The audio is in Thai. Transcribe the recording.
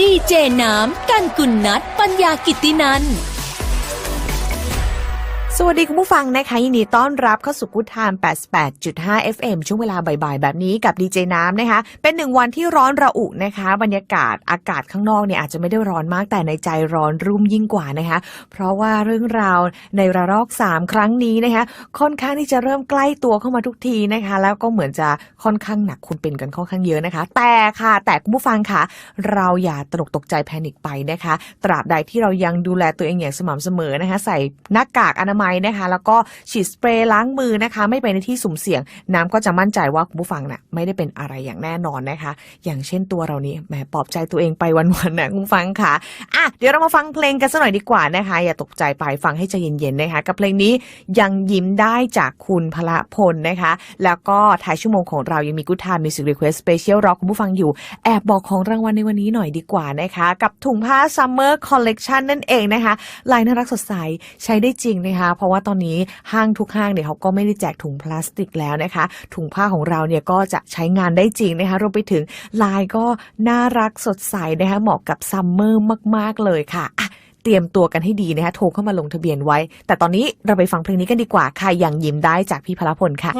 ดีเจน้ำ กันกุลนัทปัญญากิตตินัน สวัสดีคุณผู้ฟังนะคะยินดีต้อนรับเข้าสู่กูดไทม์88.5 FM ช่วงเวลาบ่ายๆ แบบนี้กับดีเจน้ำนะคะ เป็นหนึ่งวันที่ร้อนระอุนะคะ บรรยากาศอากาศข้างนอกเนี่ยอาจจะไม่ได้ร้อนมากแต่ในใจร้อนรุ่มยิ่งกว่านะคะ เพราะว่าเรื่องราวในระลอก 3 ครั้งนี้นะคะ ค่อนข้างที่จะเริ่มใกล้ตัวเข้ามาทุกทีนะคะ แล้วก็เหมือนจะค่อนข้างหนักคุณเป็นกันค่อนข้างเยอะนะคะ แต่ค่ะ แต่คุณผู้ฟังค่ะ เราอย่าตกตกใจแพนิคไปนะคะ ตราบใดที่เรายังดูแลตัวเองอย่างสม่ำเสมอนะคะ ใส่หน้ากากอนามัยนะคะ แล้วก็ฉีดสเปรย์ล้างมือนะคะ ไม่ไปในที่สุ่มเสี่ยง น้ำก็จะมั่นใจว่าคุณผู้ฟังน่ะไม่ได้เป็นอะไรอย่างแน่นอนนะคะ อย่างเช่นตัวเรานี้แหมปลอบใจตัวเองไปวันๆนะคุณผู้ฟังค่ะอะเดี๋ยวเรามาฟังเพลงกันสักหน่อยดีกว่านะคะ อย่าตกใจไปฟังให้ใจเย็นๆนะคะ กับเพลงนี้ยังยิ้มได้จากคุณพละพลนะคะ แล้วก็ท้ายชั่วโมงของเรายังมีกู๊ดไทม์มิวสิกรีเควสสเปเชียลรอคุณผู้ฟังอยู่แอบบอกของรางวัลในวันนี้หน่อยดีกว่านะคะ กับถุงผ้า Summer Collection นั่นเองนะคะลายน่ารักสดใสใช้ได้จริงนะคะเพราะว่าตอนนี้ห้างทุกห้างเนี่ยเขาก็ไม่ได้แจกถุงพลาสติกแล้วนะคะ ถุงผ้าของเราเนี่ยก็จะใช้งานได้จริงนะคะรวมไปถึงลายก็น่ารักสดใสนะคะเหมาะกับซัมเมอร์มาก ๆ เลยค่ะเตรียมตัวกันให้ดีนะคะโทรเข้ามาลงทะเบียนไว้ แต่ตอนนี้เราไปฟังเพลงนี้กันดีกว่าค่ะ อย่างยิ้มได้จากพี่พลพลค่ะ